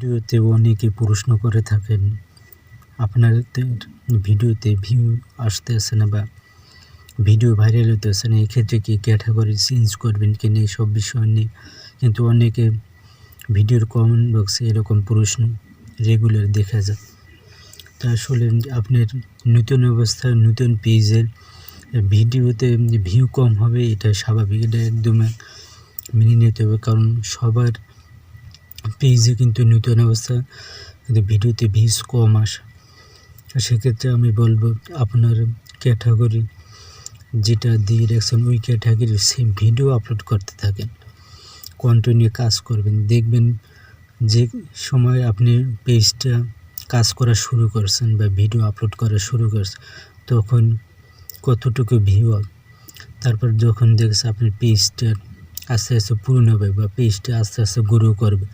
ভিডিওতে অনেকে প্রশ্ন করে থাকেন, আপনাদের ভিডিওতে ভিউ আসতে আসতেছে না বা ভিডিও ভাইরাল হতে হতেছে না, এক্ষেত্রে কি ক্যাটাগরি চেঞ্জ করবেন কি না এইসব বিষয় নিয়ে? কিন্তু অনেকে ভিডিওর কমেন্ট বক্সে এরকম প্রশ্ন রেগুলার দেখা যায়। তা আসলে আপনার নতুন অবস্থায় নতুন পেজের ভিডিওতে ভিউ কম হবে, এটা স্বাভাবিক, এটা একদম মেনে নিতে হবে। কারণ সবার পেজে কিন্তু নতুন অবস্থা, কিন্তু ভিডিওতে ভিউজ কম আসে। সেক্ষেত্রে আমি বলব আপনার ক্যাটাগরি, যেটা দিয়ে রাখছেন ওই ক্যাটাগরির সেম ভিডিও আপলোড করতে থাকেন। কন্টিনিউ কাজ করবেন। দেখবেন যে সময় আপনি পেজটা কাজ করা শুরু করছেন বা ভিডিও আপলোড করা শুরু করছেন, তখন কতটুকু ভিউ তারপর যখন দেখছে আপনার পেজটা আস্তে আস্তে পূর্ণ হবে বা পেজটা আস্তে আস্তে গ্রো করবে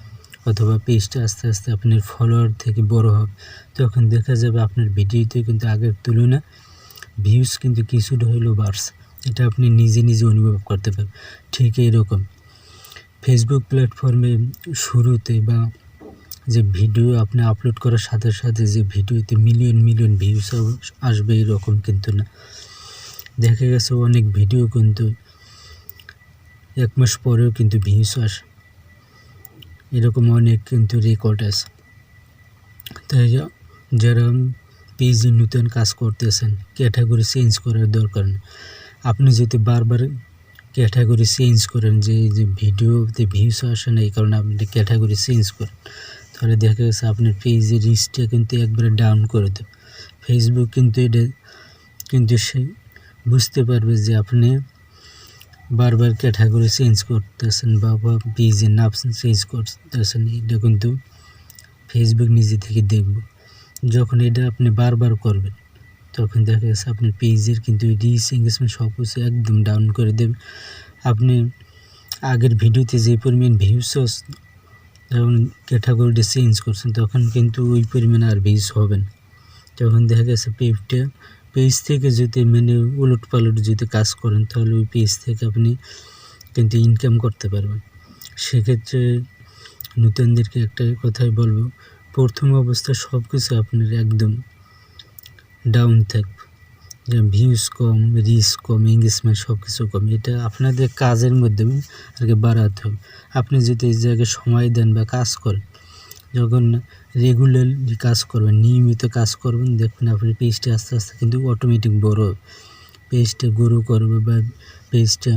অথবা পেজটা আস্তে আস্তে আপনার ফলোয়ার থেকে বড় হবে। তখন দেখা যাবে আপনার ভিডিওতে কিন্তু আগের তুলনায় ভিউজ কিন্তু কিছুটা হলেও বাড়ছে। এটা আপনি নিজে নিজে অনুভব করতে পারেন ঠিক এইরকম। ফেসবুক প্ল্যাটফর্মে শুরুতে বা যে ভিডিও আপনি আপলোড করার সাথে সাথে যে ভিডিওতে মিলিয়ন মিলিয়ন ভিউজ আসবে এরকম কিন্তু না। দেখা গেছে অনেক ভিডিও কিন্তু এক মাস পরেও কিন্তু ভিউজ আসে। এরকম অনেক কিন্তু রেকর্ড আছে। তাই যারা পেজে নতুন কাজ করতেছেন ক্যাটাগরি চেঞ্জ করার দরকার নেই। আপনি যদি বারবার ক্যাটাগরি চেঞ্জ করেন, যে যে ভিডিওতে ভিউস আসে না, এই কারণে আপনি ক্যাটাগরি চেঞ্জ করেন, তাহলে দেখা গেছে আপনার পেজের রিচটা কিন্তু একবারে ডাউন করে দেবে। ফেসবুক কিন্তু এটা, কিন্তু সে বুঝতে পারবে যে আপনি বারবার ক্যাটাগরি চেঞ্জ করতেছেন বা পেজের নাম চেঞ্জ করতেছেন, এটা কিন্তু ফেসবুক নিজে থেকে দেখব। যখন এটা আপনি বারবার করবেন, তখন দেখা গেছে আপনার পেজের কিন্তু রিচ এঙ্গেজমেন্ট সব কিছু একদম ডাউন করে দেবে। আপনি আগের ভিডিওতে যে পরিমাণ ভিউস যখন ক্যাটাগরিটা চেঞ্জ করছেন, তখন কিন্তু ওই পরিমাণ আর ভিউস হবে না। তখন দেখা গেছে পেজটা পেজ থেকে যদি মানে উলট পালট যদি কাজ করেন, তাহলে ওই পেজ থেকে আপনি কিন্তু ইনকাম করতে পারবেন। সেক্ষেত্রে নতুনদেরকে একটা কথাই বলব, প্রথম অবস্থায় সব কিছু আপনার একদম ডাউন থাকবে। ভিউজ কম রিচ কম এঙ্গেজমেন্ট সব কিছু কম, এটা আপনাদের কাজের মাধ্যমে আর কি বাড়াতে হবে। আপনি যদি এই জায়গায় সময় দেন বা কাজ করেন যখন রেগুলারলি কাজ করবেন, নিয়মিত কাজ করবেন, দেখবেন আপনার পেজটা আস্তে আস্তে কিন্তু অটোমেটিক বড় পেজটা গ্রো করবে বা পেজটা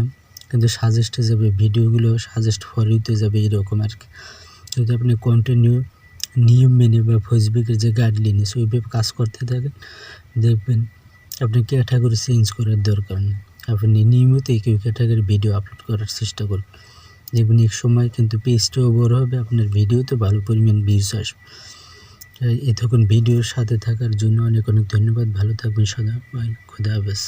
কিন্তু সাজেস্টে যাবে ভিডিওগুলো সাজেস্ট ফরিতে যাবে এরকম আর কি। যদি আপনি কন্টিনিউ নিয়ম মেনে বা ফেসবুকের যে গাইডলাইন আছে, ওইভাবে কাজ করতে থাকেন, দেখবেন আপনি ক্যাটাগরি চেঞ্জ করার দরকার নেই। আপনি নিয়মিত একই ক্যাটাগরি ভিডিও আপলোড করার চেষ্টা করুন দেখবেন এক সময় কিন্তু পেজটাও বড় হবে, আপনার ভিডিওতে ভালো পরিমাণ ভিউজ আসবে। এতক্ষণ ভিডিওর সাথে থাকার জন্য অনেক অনেক ধন্যবাদ, ভালো থাকবেন সদা খুদা হাফেজ।